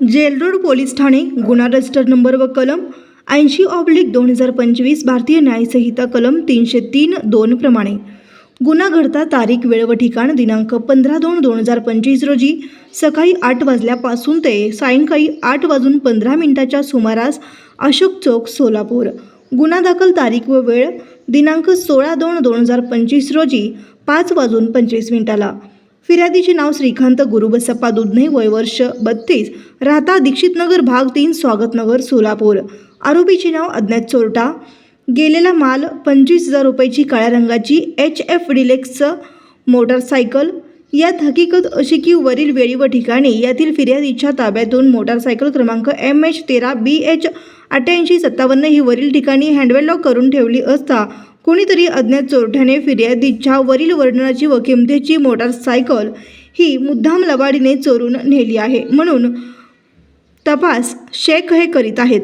Jail Road police Thane गुन्हा register number व कलम ऐंशी ऑब्लिक दोन हजार पंचवीस भारतीय न्यायसंहिता कलम तीनशे तीन दोन प्रमाणे. गुन्हा घडता तारीख वेळ व ठिकाण दिनांक पंधरा दोन दोन हजार पंचवीस रोजी सकाळी आठ वाजल्यापासून ते सायंकाळी आठ वाजून पंधरा मिनिटाच्या सुमारास अशोक चौक सोलापूर. गुन्हा दाखल तारीख व वेळ दिनांक सोळा दोन दोन हजार पंचवीस रोजी पाच वाजून पंचवीस मिनिटाला. फिर्यादीचे नाव श्रीकांत गुरुबसप्पा दुधने वय वर्ष बत्तीस. राहता दीक्षितनगर भाग तीन स्वागतनगर सोलापूर. आरोपीचे नाव अज्ञात चोरटा. गेलेला माल पंचवीस हजार रुपयाची काळ्या रंगाची एच एफ डिलेक्सचं मोटारसायकल. यात हकीकत अशी की वरील वेळी व ठिकाणी यातील फिर्यादीच्या ताब्यातून मोटारसायकल क्रमांक एम एच तेरा बी एच अठ्ठ्याऐंशी सत्तावन्न ही वरील ठिकाणी हँडवेल लॉक करून ठेवली असता कोणीतरी अज्ञात चोरट्याने फिर्यादीच्या वरील वर्णनाची व किमतीची मोटारसायकल ही मुद्दाम लबाडीने चोरून नेली आहे म्हणून तपास शेख हे करीत आहेत.